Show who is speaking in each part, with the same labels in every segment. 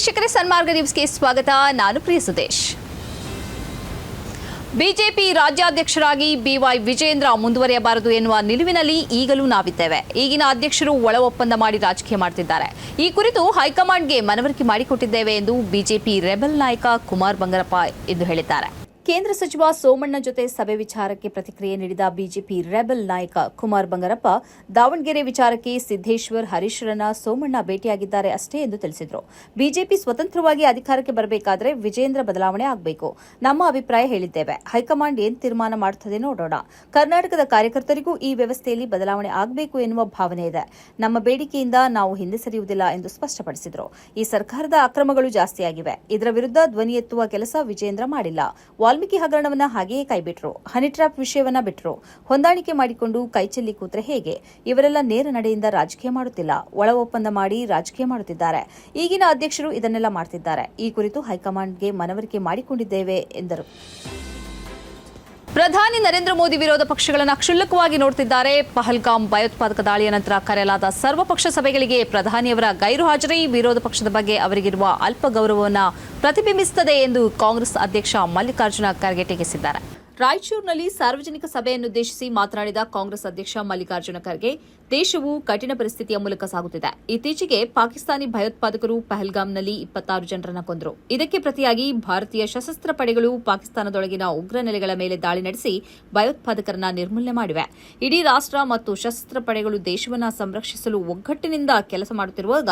Speaker 1: ವೀಕ್ಷಕರೇ, ಸನ್ಮಾರ್ಗ ನ್ಯೂಸ್ಗೆ ಸ್ವಾಗತ. ನಾನು ಪ್ರಿಯ ಸುದೇಶ್. ಬಿಜೆಪಿ ರಾಜ್ಯಾಧ್ಯಕ್ಷರಾಗಿ ಬಿವೈ ವಿಜೇಂದ್ರ ಮುಂದುವರಿಯಬಾರದು ಎನ್ನುವ ನಿಲುವಿನಲ್ಲಿ ಈಗಲೂ ನಾವಿದ್ದೇವೆ. ಈಗಿನ ಅಧ್ಯಕ್ಷರು ಒಳ ಒಪ್ಪಂದ ಮಾಡಿ ರಾಜಕೀಯ ಮಾಡ್ತಿದ್ದಾರೆ. ಈ ಕುರಿತು ಹೈಕಮಾಂಡ್ಗೆ ಮನವರಿಕೆ ಮಾಡಿಕೊಟ್ಟಿದ್ದೇವೆ ಎಂದು ಬಿಜೆಪಿ ರೆಬಲ್ ನಾಯಕ ಕುಮಾರ್ ಬಂಗಾರಪ್ಪ ಎಂದು ಹೇಳಿದ್ದಾರೆ. ಕೇಂದ್ರ ಸಚಿವ ಸೋಮಣ್ಣ ಜೊತೆ ಸಭೆ ವಿಚಾರಕ್ಕೆ ಪ್ರತಿಕ್ರಿಯೆ ನೀಡಿದ ಬಿಜೆಪಿ ರೆಬಲ್ ನಾಯಕ ಕುಮಾರ್ ಬಂಗಾರಪ್ಪ, ದಾವಣಗೆರೆ ವಿಚಾರಕ್ಕೆ ಸಿದ್ದೇಶ್ವರ್ ಹರೀಶ್ರನ್ನ ಸೋಮಣ್ಣ ಭೇಟಿಯಾಗಿದ್ದಾರೆ ಅಷ್ಟೇ ಎಂದು ತಿಳಿಸಿದರು. ಬಿಜೆಪಿ ಸ್ವತಂತ್ರವಾಗಿ ಅಧಿಕಾರಕ್ಕೆ ಬರಬೇಕಾದರೆ ವಿಜೇಂದ್ರ ಬದಲಾವಣೆ ಆಗಬೇಕು. ನಮ್ಮ ಅಭಿಪ್ರಾಯ ಹೇಳಿದ್ದೇವೆ. ಹೈಕಮಾಂಡ್ ಏನ್ ತೀರ್ಮಾನ ಮಾಡುತ್ತದೆ ನೋಡೋಣ. ಕರ್ನಾಟಕದ ಕಾರ್ಯಕರ್ತರಿಗೂ ಈ ವ್ಯವಸ್ಥೆಯಲ್ಲಿ ಬದಲಾವಣೆ ಆಗಬೇಕು ಎನ್ನುವ ಭಾವನೆ ಇದೆ. ನಮ್ಮ ಬೇಡಿಕೆಯಿಂದ ನಾವು ಹಿಂದೆ ಸರಿಯುವುದಿಲ್ಲ ಎಂದು ಸ್ಪಷ್ಟಪಡಿಸಿದರು. ಈ ಸರ್ಕಾರದ ಅಕ್ರಮಗಳು ಜಾಸ್ತಿಯಾಗಿವೆ. ಇದರ ವಿರುದ್ಧ ಧ್ವನಿ ಎತ್ತುವ ಕೆಲಸ ವಿಜೇಂದ್ರ ಮಾಡಿಲ್ಲ. ಹಗರಣವನ್ನ ಹಾಗೆಯೇ ಕೈಬಿಟ್ರು. ಹನಿ ಟ್ರಾಪ್ ವಿಷಯವನ್ನ ಬಿಟ್ರು. ಹೊಂದಾಣಿಕೆ ಮಾಡಿಕೊಂಡು ಕೈಚೆಲ್ಲಿ ಕೂತ್ರೆ ಹೇಗೆ? ಇವರೆಲ್ಲ ನೇರ ನಡೆಯಿಂದ ರಾಜಕೀಯ ಮಾಡುತ್ತಿಲ್ಲ. ಒಳ ಒಪ್ಪಂದ ಮಾಡಿ ರಾಜಕೀಯ ಮಾಡುತ್ತಿದ್ದಾರೆ. ಈಗಿನ ಅಧ್ಯಕ್ಷರು ಇದನ್ನೆಲ್ಲ ಮಾಡ್ತಿದ್ದಾರೆ. ಈ ಕುರಿತು ಹೈಕಮಾಂಡ್ಗೆ ಮನವರಿಕೆ ಮಾಡಿಕೊಂಡಿದ್ದೇವೆ, ಎಂದರು. ಪ್ರಧಾನಿ ನರೇಂದ್ರ ಮೋದಿ ವಿರೋಧ ಪಕ್ಷಗಳನ್ನು ಕ್ಷುಲ್ಲಕವಾಗಿ ನೋಡುತ್ತಿದ್ದಾರೆ ಪಹಲ್ಗಾಮ್ ಭಯೋತ್ಪಾದಕ ದಾಳಿಯ ನಂತರ ಕರೆಯಲಾದ ಸರ್ವಪಕ್ಷ ಸಭೆಗಳಿಗೆ ಪ್ರಧಾನಿಯವರ ಗೈರು ಹಾಜರಿ ವಿರೋಧ ಪಕ್ಷದ ಬಗ್ಗೆ ಅವರಿಗಿರುವ ಅಲ್ಪ ಗೌರವವನ್ನು ಪ್ರತಿಬಿಂಬಿಸುತ್ತದೆ ಎಂದು ಕಾಂಗ್ರೆಸ್ ಅಧ್ಯಕ್ಷ ಮಲ್ಲಿಕಾರ್ಜುನ ಖರ್ಗೆ ಟೀಕಿಸಿದ್ದಾರೆ. ರಾಯಚೂರಿನಲ್ಲಿ ಸಾರ್ವಜನಿಕ ಸಭೆಯನ್ನುದ್ದೇಶಿಸಿ ಮಾತನಾಡಿದ ಕಾಂಗ್ರೆಸ್ ಅಧ್ಯಕ್ಷ ಮಲ್ಲಿಕಾರ್ಜುನ ಖರ್ಗೆ ದೇಶವು ಕಠಿಣ ಪರಿಸ್ಥಿತಿಯ ಮೂಲಕ ಸಾಗುತ್ತಿದೆ. ಇತ್ತೀಚೆಗೆ ಪಾಕಿಸ್ತಾನಿ ಭಯೋತ್ಪಾದಕರು ಪಹಲ್ಗಾಮ್ನಲ್ಲಿ ಇಪ್ಪತ್ತಾರು ಜನರನ್ನು ಕೊಂದರು. ಇದಕ್ಕೆ ಪ್ರತಿಯಾಗಿ ಭಾರತೀಯ ಸಶಸ್ತ್ರ ಪಡೆಗಳು ಪಾಕಿಸ್ತಾನದೊಳಗಿನ ಉಗ್ರ ನೆಲೆಗಳ ಮೇಲೆ ದಾಳಿ ನಡೆಸಿ ಭಯೋತ್ಪಾದಕರನ್ನ ನಿರ್ಮೂಲನೆ ಮಾಡಿವೆ. ಇಡೀ ರಾಷ್ಟ್ರ ಮತ್ತು ಸಶಸ್ತ್ರ ಪಡೆಗಳು ದೇಶವನ್ನ ಸಂರಕ್ಷಿಸಲು ಒಗ್ಗಟ್ಟಿನಿಂದ ಕೆಲಸ ಮಾಡುತ್ತಿರುವಾಗ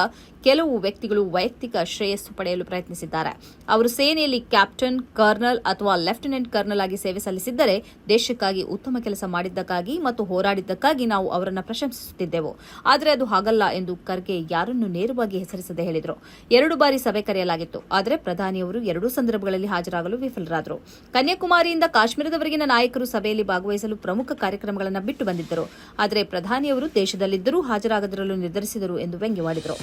Speaker 1: ಕೆಲವು ವ್ಯಕ್ತಿಗಳು ವೈಯಕ್ತಿಕ ಶ್ರೇಯಸ್ಸು ಪಡೆಯಲು ಪ್ರಯತ್ನಿಸಿದ್ದಾರೆ. ಅವರು ಸೇನೆಯಲ್ಲಿ ಕ್ಯಾಪ್ಟನ್, ಕರ್ನಲ್ ಅಥವಾ ಲೆಫ್ಟಿನೆಂಟ್ ಕರ್ನಲ್ ಆಗಿ ಸೇವೆ ಸಲ್ಲಿಸಿದ್ದರೆ ದೇಶಕ್ಕಾಗಿ ಉತ್ತಮ ಕೆಲಸ ಮಾಡಿದ್ದಕ್ಕಾಗಿ ಮತ್ತು ಹೋರಾಡಿದ್ದಕ್ಕಾಗಿ ನಾವು ಅವರನ್ನು ಪ್ರಶಂಸಿಸುತ್ತಿದ್ದೆವು ಆದರೆ ಅದು ಹಾಗಲ್ಲ ಎಂದು ಖರ್ಗೆ ಯಾರನ್ನು ನೇರವಾಗಿ ಹೆಸರಿಸದೆ ಹೇಳಿದರು. ಎರಡು ಬಾರಿ ಸಭೆ ಕರೆಯಲಾಗಿತ್ತು. ಆದರೆ ಪ್ರಧಾನಿಯವರು ಎರಡೂ ಸಂದರ್ಭಗಳಲ್ಲಿ ಹಾಜರಾಗಲು ವಿಫಲರಾದರು. ಕನ್ಯಾಕುಮಾರಿಯಿಂದ ಕಾಶ್ಮೀರದವರೆಗಿನ ನಾಯಕರು ಸಭೆಯಲ್ಲಿ ಭಾಗವಹಿಸಲು ಪ್ರಮುಖ ಕಾರ್ಯಕ್ರಮಗಳನ್ನು ಬಿಟ್ಟು ಬಂದಿದ್ದರು. ಆದರೆ ಪ್ರಧಾನಿಯವರು ದೇಶದಲ್ಲಿದ್ದರೂ ಹಾಜರಾಗದಿರಲು ನಿರ್ಧರಿಸಿದರು ಎಂದು ವ್ಯಂಗ್ಯವಾಡಿದರು.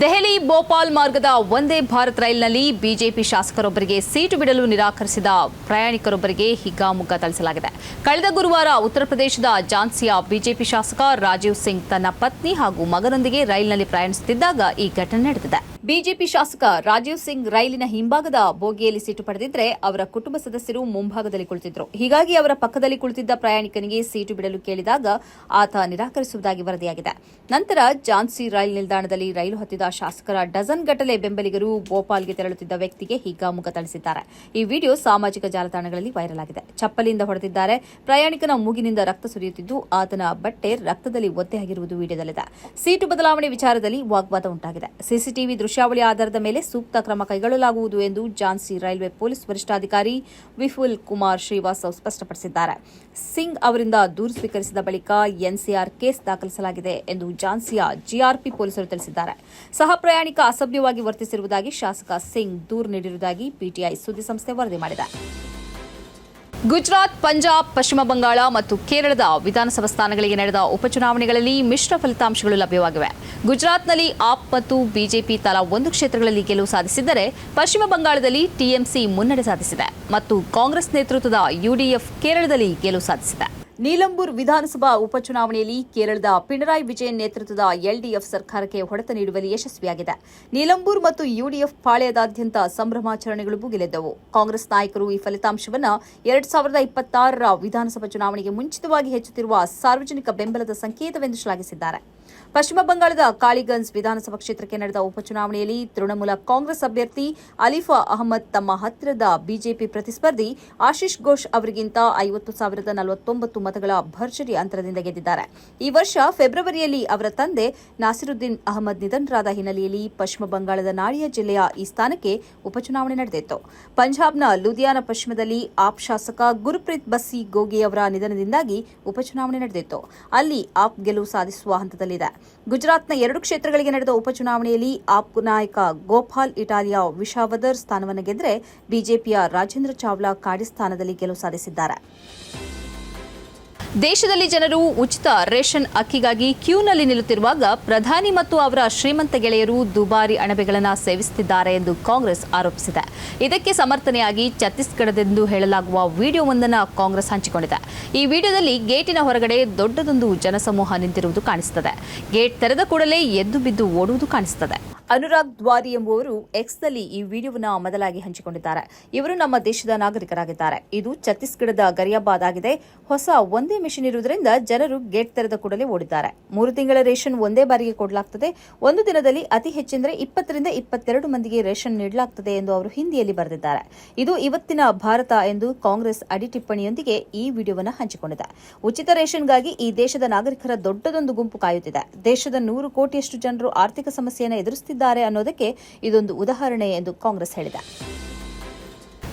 Speaker 1: ದೆಹಲಿ ಭೋಪಾಲ್ ಮಾರ್ಗದ ಒಂದೇ ಭಾರತ್ ರೈಲಿನಲ್ಲಿ ಬಿಜೆಪಿ ಶಾಸಕರೊಬ್ಬರಿಗೆ ಸೀಟು ಬಿಡಲು ನಿರಾಕರಿಸಿದ ಪ್ರಯಾಣಿಕರೊಬ್ಬರಿಗೆ ಹಿಗ್ಗಾಮುಗ್ಗ ಥಳಿಸಲಾಗಿದೆ. ಕಳೆದ ಗುರುವಾರ ಉತ್ತರ ಪ್ರದೇಶದ ಝಾನ್ಸಿಯ ಬಿಜೆಪಿ ಶಾಸಕ ರಾಜೀವ್ ಸಿಂಗ್ ತನ್ನ ಪತ್ನಿ ಹಾಗೂ ಮಗನೊಂದಿಗೆ ರೈಲಿನಲ್ಲಿ ಪ್ರಯಾಣಿಸುತ್ತಿದ್ದಾಗ ಈ ಘಟನೆ ನಡೆದಿದೆ. ಬಿಜೆಪಿ ಶಾಸಕ ರಾಜೀವ್ ಸಿಂಗ್ ರೈಲಿನ ಹಿಂಭಾಗದ ಬೋಗಿಯಲ್ಲಿ ಸೀಟು ಪಡೆದಿದ್ರೆ ಅವರ ಕುಟುಂಬ ಸದಸ್ಯರು ಮುಂಭಾಗದಲ್ಲಿ ಕುಳಿತಿದ್ದರು ಹೀಗಾಗಿ ಅವರ ಪಕ್ಕದಲ್ಲಿ ಕುಳಿತಿದ್ದ ಪ್ರಯಾಣಿಕನಿಗೆ ಸೀಟು ಬಿಡಲು ಕೇಳಿದಾಗ ಆತ ನಿರಾಕರಿಸುವುದಾಗಿ ವರದಿಯಾಗಿದೆ. ನಂತರ ಝಾನ್ಸಿ ರೈಲು ನಿಲ್ದಾಣದಲ್ಲಿ ರೈಲು ಹತ್ತಿದ ಶಾಸಕರ ಡಜನ್ ಗಟ್ಟಲೆ ಬೆಂಬಲಿಗರು ಭೋಪಾಲ್ಗೆ ತೆರಳುತ್ತಿದ್ದ ವ್ಯಕ್ತಿಗೆ ಹಿಗ್ಗಾಮುಖ ಥಳಿಸಿದ್ದಾರೆ. ಈ ವಿಡಿಯೋ ಸಾಮಾಜಿಕ ಜಾಲತಾಣಗಳಲ್ಲಿ ವೈರಲ್ ಆಗಿದೆ. ಚಪ್ಪಲಿಯಿಂದ ಹೊಡೆದಿದ್ದಾರೆ. ಪ್ರಯಾಣಿಕನ ಮೂಗಿನಿಂದ ರಕ್ತ ಸುರಿಯುತ್ತಿದ್ದು ಆತನ ಬಟ್ಟೆ ರಕ್ತದಲ್ಲಿ ಒತ್ತೆಯಾಗಿರುವುದು ವಿಡಿಯೋದಲ್ಲಿದೆ. ಸೀಟು ಬದಲಾವಣೆ ವಿಚಾರದಲ್ಲಿ ವಾಗ್ವಾದ ಉಂಟಾಗಿದೆ. ಸಿಸಿಟಿವಿ ದೃಶ್ಯಾವಳಿ ಆಧಾರದ ಮೇಲೆ ಸೂಕ್ತ ಕ್ರಮ ಕೈಗೊಳ್ಳಲಾಗುವುದು ಎಂದು ಝಾನ್ಸಿ ರೈಲ್ವೆ ಪೊಲೀಸ್ ವರಿಷ್ಠಾಧಿಕಾರಿ ವಿಫುಲ್ ಕುಮಾರ್ ಶ್ರೀವಾಸ್ತವ್ ಸ್ಪಷ್ಟಪಡಿಸಿದ್ದಾರೆ. ಸಿಂಗ್ ಅವರಿಂದ ದೂರು ಸ್ವೀಕರಿಸಿದ ಬಳಿಕ ಎನ್ಸಿಆರ್ ಕೇಸ್ ದಾಖಲಿಸಲಾಗಿದೆ ಎಂದು ಝಾನ್ಸಿಯ ಜಿಆರ್ಪಿ ಪೊಲೀಸರು ತಿಳಿಸಿದ್ದಾರೆ. ಸಹ ಪ್ರಯಾಣಿಕ ಅಸಭ್ಯವಾಗಿ ವರ್ತಿಸಿರುವುದಾಗಿ ಶಾಸಕ ಸಿಂಗ್ ದೂರು ನೀಡಿರುವುದಾಗಿ ಪಿಟಿಐ ಸುದ್ದಿಸಂಸ್ಥೆ ವರದಿ ಮಾಡಿದೆ. ಗುಜರಾತ್, ಪಂಜಾಬ್, ಪಶ್ಚಿಮ ಬಂಗಾಳ ಮತ್ತು ಕೇರಳದ ವಿಧಾನಸಭಾ ಸ್ಥಾನಗಳಿಗೆ ನಡೆದ ಉಪಚುನಾವಣೆಗಳಲ್ಲಿ ಮಿಶ್ರ ಫಲಿತಾಂಶಗಳು ಲಭ್ಯವಾಗಿವೆ. ಗುಜರಾತ್ನಲ್ಲಿ ಆಪ್ ಮತ್ತು ಬಿಜೆಪಿ ತಲಾ ಒಂದು ಕ್ಷೇತ್ರಗಳಲ್ಲಿ ಗೆಲುವು ಸಾಧಿಸಿದ್ದರೆ ಪಶ್ಚಿಮ ಬಂಗಾಳದಲ್ಲಿ ಟಿಎಂಸಿ ಮುನ್ನಡೆ ಸಾಧಿಸಿದೆ ಮತ್ತು ಕಾಂಗ್ರೆಸ್ ನೇತೃತ್ವದ ಯುಡಿಎಫ್ ಕೇರಳದಲ್ಲಿ ಗೆಲುವು ಸಾಧಿಸಿದೆ. ನೀಲಂಬೂರ್ ವಿಧಾನಸಭಾ ಉಪಚುನಾವಣೆಯಲ್ಲಿ ಕೇರಳದ ಪಿಣರಾಯಿ ವಿಜಯನ್ ನೇತೃತ್ವದ ಎಲ್ಡಿಎಫ್ ಸರ್ಕಾರಕ್ಕೆ ಹೊಡೆತ ನೀಡುವಲ್ಲಿ ಯಶಸ್ವಿಯಾಗಿದೆ. ನೀಲಂಬೂರ್ ಮತ್ತು ಯುಡಿಎಫ್ ಪಾಳ್ಯದಾದ್ಯಂತ ಸಂಭ್ರಮಾಚರಣೆಗಳು ಭುಗಿಲೆದ್ದವು ಕಾಂಗ್ರೆಸ್ ನಾಯಕರು ಈ ಫಲಿತಾಂಶವನ್ನು ಎರಡ್ ಸಾವಿರದ ಇಪ್ಪತ್ತಾರರ ವಿಧಾನಸಭಾ ಚುನಾವಣೆಗೆ ಮುಂಚಿತವಾಗಿ ಹೆಚ್ಚುತ್ತಿರುವ ಸಾರ್ವಜನಿಕ ಬೆಂಬಲದ ಸಂಕೇತವೆಂದು ಶ್ಲಾಘಿಸಿದ್ದಾರೆ. ಪಶ್ಚಿಮ ಬಂಗಾಳದ ಕಾಳಿಗಂಜ್ ವಿಧಾನಸಭಾ ಕ್ಷೇತ್ರಕ್ಕೆ ನಡೆದ ಉಪಚುನಾವಣೆಯಲ್ಲಿ ತೃಣಮೂಲ ಕಾಂಗ್ರೆಸ್ ಅಭ್ಯರ್ಥಿ ಅಲಿಫಾ ಅಹಮದ್ ತಮ್ಮ ಹತ್ತಿರದ ಬಿಜೆಪಿ ಪ್ರತಿಸ್ಪರ್ಧಿ ಆಶಿಶ್ ಘೋಷ್ ಅವರಿಗಿಂತ ಐವತ್ತು ಸಾವಿರದ ನಲವತ್ತೊಂಬತ್ತು ಮತಗಳ ಭರ್ಜರಿ ಅಂತರದಿಂದ ಗೆದ್ದಿದ್ದಾರೆ. ಈ ವರ್ಷ ಫೆಬ್ರವರಿಯಲ್ಲಿ ಅವರ ತಂದೆ ನಾಸಿರುದ್ದೀನ್ ಅಹಮದ್ ನಿಧನರಾದ ಹಿನ್ನೆಲೆಯಲ್ಲಿ ಪಶ್ಚಿಮ ಬಂಗಾಳದ ನಾಡಿಯಾ ಜಿಲ್ಲೆಯ ಈ ಸ್ಥಾನಕ್ಕೆ ಉಪಚುನಾವಣೆ ನಡೆದಿತ್ತು. ಪಂಜಾಬ್ನ ಲುಧಿಯಾನ ಪಶ್ಚಿಮದಲ್ಲಿ ಆಪ್ ಶಾಸಕ ಗುರುಪ್ರೀತ್ ಬಸ್ಸಿ ಗೋಗಿ ಅವರ ನಿಧನದಿಂದಾಗಿ ಉಪಚುನಾವಣೆ ನಡೆದಿತ್ತು. ಅಲ್ಲಿ ಆಪ್ ಗೆಲುವು ಸಾಧಿಸುವ ಹಂತದಲ್ಲಿದೆ ಗುಜರಾತ್ನ ಎರಡು ಕ್ಷೇತ್ರಗಳಿಗೆ ನಡೆದ ಉಪಚುನಾವಣೆಯಲ್ಲಿ ಆಪ್ ನಾಯಕ ಗೋಪಾಲ್ ಇಟಾಲಿಯಾ ವಿಶಾವದರ್ ಸ್ಥಾನವನ್ನು ಗೆದ್ದರೆ ಬಿಜೆಪಿಯ ರಾಜೇಂದ್ರ ಚಾವ್ಲಾ ಕಾಡಿ ಸ್ಥಾನದಲ್ಲಿ ಗೆಲುವು ಸಾಧಿಸಿದ್ದಾರೆ. ದೇಶದಲ್ಲಿ ಜನರು ಉಚಿತ ರೇಷನ್ ಅಕ್ಕಿಗಾಗಿ ಕ್ಯೂನಲ್ಲಿ ನಿಲ್ಲುತ್ತಿರುವಾಗ ಪ್ರಧಾನಿ ಮತ್ತು ಅವರ ಶ್ರೀಮಂತ ಗೆಳೆಯರು ದುಬಾರಿ ಅಣಬೆಗಳನ್ನು ಸೇವಿಸುತ್ತಿದ್ದಾರೆ ಎಂದು ಕಾಂಗ್ರೆಸ್ ಆರೋಪಿಸಿದೆ. ಇದಕ್ಕೆ ಸಮರ್ಥನೆಯಾಗಿ ಛತ್ತೀಸ್ಗಢದೆಂದು ಹೇಳಲಾಗುವ ವಿಡಿಯೋವೊಂದನ್ನು ಕಾಂಗ್ರೆಸ್ ಹಂಚಿಕೊಂಡಿದೆ. ಈ ವಿಡಿಯೋದಲ್ಲಿ ಗೇಟಿನ ಹೊರಗಡೆ ದೊಡ್ಡದೊಂದು ಜನಸಮೂಹ ನಿಂತಿರುವುದು ಕಾಣಿಸುತ್ತದೆ. ಗೇಟ್ ತೆರೆದ ಕೂಡಲೇ ಎದ್ದು ಬಿದ್ದು ಓಡುವುದು ಕಾಣಿಸುತ್ತದೆ. ಅನುರಾಗ್ ದ್ವಾರಿ ಎಂಬುವರು ಎಕ್ಸ್ನಲ್ಲಿ ಈ ವಿಡಿಯೋವನ್ನು ಮೊದಲಾಗಿ ಹಂಚಿಕೊಂಡಿದ್ದಾರೆ. ಇವರು ನಮ್ಮ ದೇಶದ ನಾಗರಿಕರಾಗಿದ್ದಾರೆ. ಇದು ಛತ್ತೀಸ್ಗಢದ ಗರಿಯಾಬಾದ್ ಆಗಿದೆ. ಹೊಸ ಒಂದೇ ಮಿಷನ್ ಇರುವುದರಿಂದ ಜನರು ಗೇಟ್ ತೆರೆದ ಕೂಡಲೇ ಓಡಿದ್ದಾರೆ. ಮೂರು ತಿಂಗಳ ರೇಷನ್ ಒಂದೇ ಬಾರಿಗೆ ಕೊಡಲಾಗ್ತದೆ. ಒಂದು ದಿನದಲ್ಲಿ ಅತಿ ಹೆಚ್ಚೆಂದರೆ ಇಪ್ಪತ್ತರಿಂದ ಇಪ್ಪತ್ತೆರಡು ಮಂದಿಗೆ ರೇಷನ್ ನೀಡಲಾಗ್ತದೆ ಎಂದು ಅವರು ಹಿಂದಿಯಲ್ಲಿ ಬರೆದಿದ್ದಾರೆ. ಇದು ಇವತ್ತಿನ ಭಾರತ ಎಂದು ಕಾಂಗ್ರೆಸ್ ಅಡಿ ಟಿಪ್ಪಣಿಯೊಂದಿಗೆ ಈ ವಿಡಿಯೋವನ್ನು ಹಂಚಿಕೊಂಡಿದೆ. ಉಚಿತ ರೇಷನ್ಗಾಗಿ ಈ ದೇಶದ ನಾಗರಿಕರ ದೊಡ್ಡದೊಂದು ಗುಂಪು ಕಾಯುತ್ತಿದೆ. ದೇಶದ ನೂರು ಕೋಟಿಯಷ್ಟು ಜನರು ಆರ್ಥಿಕ ಸಮಸ್ಯೆಯನ್ನು ಎದುರಿಸುತ್ತಿದ್ದಾರೆ. ಅನ್ನೋದಕ್ಕೆ ಇದೊಂದು ಉದಾಹರಣೆ ಎಂದು ಕಾಂಗ್ರೆಸ್ ಹೇಳಿದೆ.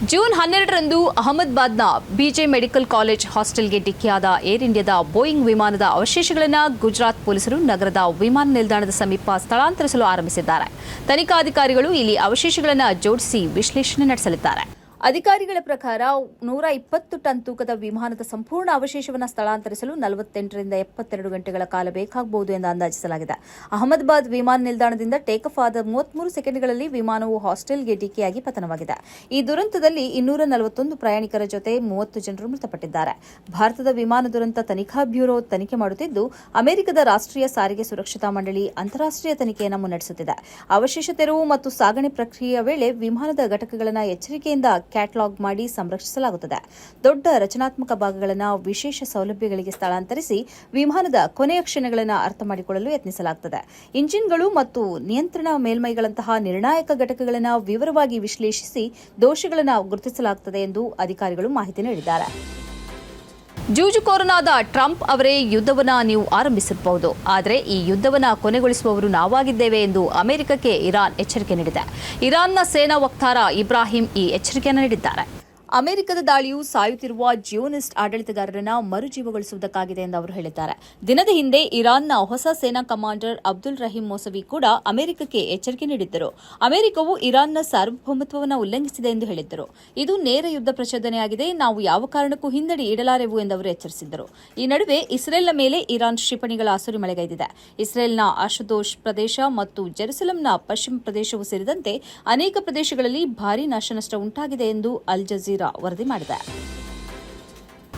Speaker 1: ಜೂನ್ ಹನ್ನೆರಡರಂದು ಅಹಮದಾಬಾದ್ನ ಬಿಜೆ ಮೆಡಿಕಲ್ ಕಾಲೇಜ್ ಹಾಸ್ಟೆಲ್ಗೆ ಡಿಕ್ಕಿಯಾದ ಏರ್ ಇಂಡಿಯಾದ ಬೋಯಿಂಗ್ ವಿಮಾನದ ಅವಶೇಷಗಳನ್ನು ಗುಜರಾತ್ ಪೊಲೀಸರು ನಗರದ ವಿಮಾನ ನಿಲ್ದಾಣದ ಸಮೀಪ ಸ್ಥಳಾಂತರಿಸಲು ಆರಂಭಿಸಿದ್ದಾರೆ. ತನಿಖಾಧಿಕಾರಿಗಳು ಇಲ್ಲಿ ಅವಶೇಷಗಳನ್ನು ಜೋಡಿಸಿ ವಿಶ್ಲೇಷಣೆ ನಡೆಸಲಿದ್ದಾರೆ. ಅಧಿಕಾರಿಗಳ ಪ್ರಕಾರ ನೂರ ಇಪ್ಪತ್ತು ಟನ್ ತೂಕದ ವಿಮಾನದ ಸಂಪೂರ್ಣ ಅವಶೇಷವನ್ನು ಸ್ಥಳಾಂತರಿಸಲು ನಲವತ್ತೆಂಟರಿಂದ ಎಪ್ಪತ್ತೆರಡು ಗಂಟೆಗಳ ಕಾಲ ಬೇಕಾಗಬಹುದು ಎಂದು ಅಂದಾಜಿಸಲಾಗಿದೆ. ಅಹಮದಾಬಾದ್ ವಿಮಾನ ನಿಲ್ದಾಣದಿಂದ ಟೇಕ್ ಆಫ್ ಆದ ಮೂವತ್ಮೂರು ಸೆಕೆಂಡ್ಗಳಲ್ಲಿ ವಿಮಾನವು ಹಾಸ್ಟೆಲ್ಗೆ ಡಿಕೆಯಾಗಿ ಪತನವಾಗಿದೆ. ಈ ದುರಂತದಲ್ಲಿ ಇನ್ನೂರ ನಲವತ್ತೊಂದು ಪ್ರಯಾಣಿಕರ ಜೊತೆ ಮೂವತ್ತು ಜನರು ಮೃತಪಟ್ಟಿದ್ದಾರೆ. ಭಾರತದ ವಿಮಾನ ದುರಂತ ತನಿಖಾ ಬ್ಯೂರೋ ತನಿಖೆ ಮಾಡುತ್ತಿದ್ದು, ಅಮೆರಿಕದ ರಾಷ್ಟ್ರೀಯ ಸಾರಿಗೆ ಸುರಕ್ಷತಾ ಮಂಡಳಿ ಅಂತಾರಾಷ್ಟ್ರೀಯ ತನಿಖೆಯನ್ನು ಮುನ್ನಡೆಸುತ್ತಿದೆ. ಅವಶೇಷ ತೆರವು ಮತ್ತು ಸಾಗಣೆ ಪ್ರಕ್ರಿಯೆಯ ವೇಳೆ ವಿಮಾನದ ಘಟಕಗಳನ್ನು ಎಚ್ಚರಿಕೆಯಿಂದ ಕ್ಯಾಟಲಾಗ್ ಮಾಡಿ ಸಂರಕ್ಷಿಸಲಾಗುತ್ತದೆ. ದೊಡ್ಡ ರಚನಾತ್ಮಕ ಭಾಗಗಳನ್ನು ವಿಶೇಷ ಸೌಲಭ್ಯಗಳಿಗೆ ಸ್ಥಳಾಂತರಿಸಿ ವಿಮಾನದ ಕೊನೆಯ ಕ್ಷಣಗಳನ್ನು ಅರ್ಥ ಮಾಡಿಕೊಳ್ಳಲು ಯತ್ನಿಸಲಾಗುತ್ತದೆ ಇಂಜಿನ್ಗಳು ಮತ್ತು ನಿಯಂತ್ರಣ ಮೇಲ್ಮೈಗಳಂತಹ ನಿರ್ಣಾಯಕ ಘಟಕಗಳನ್ನು ವಿವರವಾಗಿ ವಿಶ್ಲೇಷಿಸಿ ದೋಷಗಳನ್ನು ಗುರುತಿಸಲಾಗುತ್ತದೆ ಎಂದು ಅಧಿಕಾರಿಗಳು ಮಾಹಿತಿ ನೀಡಿದ್ದಾರೆ. ಜೂಜುಕೋರನಾದ ಟ್ರಂಪ್ ಅವರೇ ಯುದ್ಧವನ್ನ ನೀವು ಆರಂಭಿಸಿರಬಹುದು ಆದರೆ ಈ ಯುದ್ಧವನ್ನ ಕೊನೆಗೊಳಿಸುವವರು ನಾವಾಗಿದ್ದೇವೆ ಎಂದು ಅಮೆರಿಕಕ್ಕೆ ಇರಾನ್ ಎಚ್ಚರಿಕೆ ನೀಡಿದೆ. ಇರಾನ್ನ ಸೇನಾ ವಕ್ತಾರ ಇಬ್ರಾಹಿಂ ಈ ಎಚ್ಚರಿಕೆಯನ್ನು ನೀಡಿದ್ದಾರೆ. ಅಮೆರಿಕದ ದಾಳಿಯು ಸಾಯುತ್ತಿರುವ ಜಿಯೋನಿಸ್ಟ್ ಆಡಳಿತಗಾರರನ್ನು ಮರುಜೀವಗೊಳಿಸುವುದಕ್ಕಾಗಿದೆ ಎಂದು ಅವರು ಹೇಳಿದ್ದಾರೆ. ದಿನದ ಹಿಂದೆ ಇರಾನ್ನ ಹೊಸ ಸೇನಾ ಕಮಾಂಡರ್ ಅಬ್ದುಲ್ ರಹೀಂ ಮೋಸವಿ ಕೂಡ ಅಮೆರಿಕಕ್ಕೆ ಎಚ್ಚರಿಕೆ ನೀಡಿದ್ದರು. ಅಮೆರಿಕವು ಇರಾನ್ನ ಸಾರ್ವಭೌಮತ್ವವನ್ನು ಉಲ್ಲಂಘಿಸಿದೆ ಎಂದು ಹೇಳಿದ್ದರು. ಇದು ನೇರ ಯುದ್ಧ ಪ್ರಚೋದನೆಯಾಗಿದೆ. ನಾವು ಯಾವ ಕಾರಣಕ್ಕೂ ಹಿಂದಡಿ ಇಡಲಾರೆವು ಎಂದು ಅವರು ಎಚ್ಚರಿಸಿದ್ದರು. ಈ ನಡುವೆ ಇಸ್ರೇಲ್ನ ಮೇಲೆ ಇರಾನ್ ಕ್ಷಿಪಣಿಗಳ ಆಸುರಿ ಮಳೆಗೈದಿದೆ. ಇಸ್ರೇಲ್ನ ಆಶುದೋಷ್ ಪ್ರದೇಶ ಮತ್ತು ಜೆರುಸಲಂನ ಪಶ್ಚಿಮ ಪ್ರದೇಶವೂ ಸೇರಿದಂತೆ ಅನೇಕ ಪ್ರದೇಶಗಳಲ್ಲಿ ಭಾರೀ ನಾಶನಷ್ಟ ಉಂಟಾಗಿದೆ ಎಂದು ಅಲ್ ಜಜೀರಾ ವರದಿ ಮಾಡಿದೆ.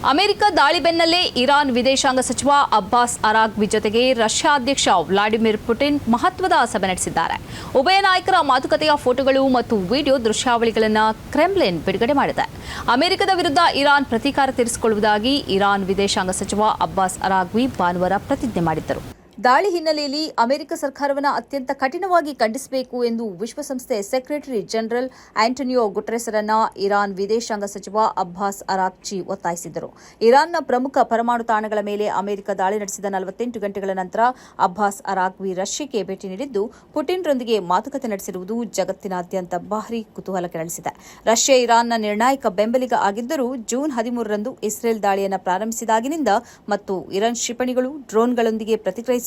Speaker 1: ಅಮೆರಿಕ ದಾಳಿ ಬೆನ್ನಲ್ಲೇ ಇರಾನ್ ವಿದೇಶಾಂಗ ಸಚಿವ ಅಬ್ಬಾಸ್ ಅರಾಗ್ವಿ ಜೊತೆಗೆ ರಷ್ಯಾ ಅಧ್ಯಕ್ಷ ವ್ಲಾಡಿಮಿರ್ ಪುಟಿನ್ ಮಹತ್ವದ ಸಭೆ ನಡೆಸಿದ್ದಾರೆ. ಉಭಯ ನಾಯಕರ ಮಾತುಕತೆಯ ಫೋಟೋಗಳು ಮತ್ತು ವಿಡಿಯೋ ದೃಶ್ಯಾವಳಿಗಳನ್ನು ಕ್ರೆಮ್ಲಿನ್ ಬಿಡುಗಡೆ ಮಾಡಿದೆ. ಅಮೆರಿಕದ ವಿರುದ್ಧ ಇರಾನ್ ಪ್ರತೀಕಾರ ತೀರಿಸಿಕೊಳ್ಳುವುದಾಗಿ ಇರಾನ್ ವಿದೇಶಾಂಗ ಸಚಿವ ಅಬ್ಬಾಸ್ ಅರಾಗ್ವಿ ಭಾನುವಾರ ಪ್ರತಿಜ್ಞೆ ಮಾಡಿದ್ದರು. ದಾಳಿ ಹಿನ್ನೆಲೆಯಲ್ಲಿ ಅಮೆರಿಕ ಸರ್ಕಾರವನ್ನು ಅತ್ಯಂತ ಕಠಿಣವಾಗಿ ಖಂಡಿಸಬೇಕು ಎಂದು ವಿಶ್ವಸಂಸ್ಥೆ ಸೆಕ್ರೆಟರಿ ಜನರಲ್ ಆಂಟೋನಿಯೋ ಗುಟ್ರೆಸರನ್ನ ಇರಾನ್ ವಿದೇಶಾಂಗ ಸಚಿವ ಅಬ್ಬಾಸ್ ಅರಾಕ್ಚಿ ಒತ್ತಾಯಿಸಿದರು. ಇರಾನ್ನ ಪ್ರಮುಖ ಪರಮಾಣು ತಾಣಗಳ ಮೇಲೆ ಅಮೆರಿಕ ದಾಳಿ ನಡೆಸಿದ ನಲವತ್ತೆಂಟು ಗಂಟೆಗಳ ನಂತರ ಅಬ್ಬಾಸ್ ಅರಾಕ್ವಿ ರಷ್ಯಾಕ್ಕೆ ಭೇಟಿ ನೀಡಿದ್ದು, ಪುಟಿನ್ರೊಂದಿಗೆ ಮಾತುಕತೆ ನಡೆಸಿರುವುದು ಜಗತ್ತಿನಾದ್ಯಂತ ಭಾರೀ ಕುತೂಹಲ ಕೆರಳಿಸಿದೆ ರಷ್ಯಾ ಇರಾನ್ನ ನಿರ್ಣಾಯಕ ಬೆಂಬಲಿಗ ಆಗಿದ್ದರೂ ಜೂನ್ ಹದಿಮೂರರಂದು ಇಸ್ರೇಲ್ ದಾಳಿಯನ್ನು ಪ್ರಾರಂಭಿಸಿದಾಗಿನಿಂದ ಮತ್ತು ಇರಾನ್ ಕ್ಷಿಪಣಿಗಳು, ಡ್ರೋನ್ಗಳೊಂದಿಗೆ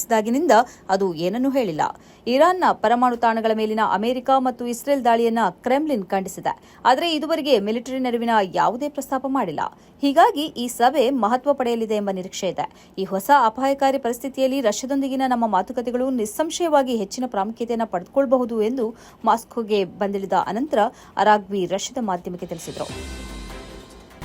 Speaker 1: ಪ್ರತಿಕ್ರಿಯಿಸಿದಾಗಿನಿಂದ ಅದು ಏನನ್ನೂ ಹೇಳಿಲ್ಲ. ಇರಾನ್ನ ಪರಮಾಣು ತಾಣಗಳ ಮೇಲಿನ ಅಮೆರಿಕ ಮತ್ತು ಇಸ್ರೇಲ್ ದಾಳಿಯನ್ನ ಕ್ರೆಮ್ಲಿನ್ ಖಂಡಿಸಿದೆ. ಆದರೆ ಇದುವರೆಗೆ ಮಿಲಿಟರಿ ನೆರವಿನ ಯಾವುದೇ ಪ್ರಸ್ತಾಪ ಮಾಡಿಲ್ಲ. ಹೀಗಾಗಿ ಈ ಸಭೆ ಮಹತ್ವ ಪಡೆಯಲಿದೆ ಎಂಬ ನಿರೀಕ್ಷೆ ಇದೆ. ಈ ಹೊಸ ಅಪಾಯಕಾರಿ ಪರಿಸ್ಥಿತಿಯಲ್ಲಿ ರಷ್ಯಾದೊಂದಿಗಿನ ನಮ್ಮ ಮಾತುಕತೆಗಳು ನಿಸ್ಸಂಶಯವಾಗಿ ಹೆಚ್ಚಿನ ಪ್ರಾಮುಖ್ಯತೆಯನ್ನು ಪಡೆದುಕೊಳ್ಳಬಹುದು ಎಂದು ಮಾಸ್ಕೋಗೆ ಬಂದಿಳಿದ ಅನಂತರ ಅರಾಗ್ವಿ ರಷ್ಯಾದ ಮಾಧ್ಯಮಕ್ಕೆ ತಿಳಿಸಿದರು.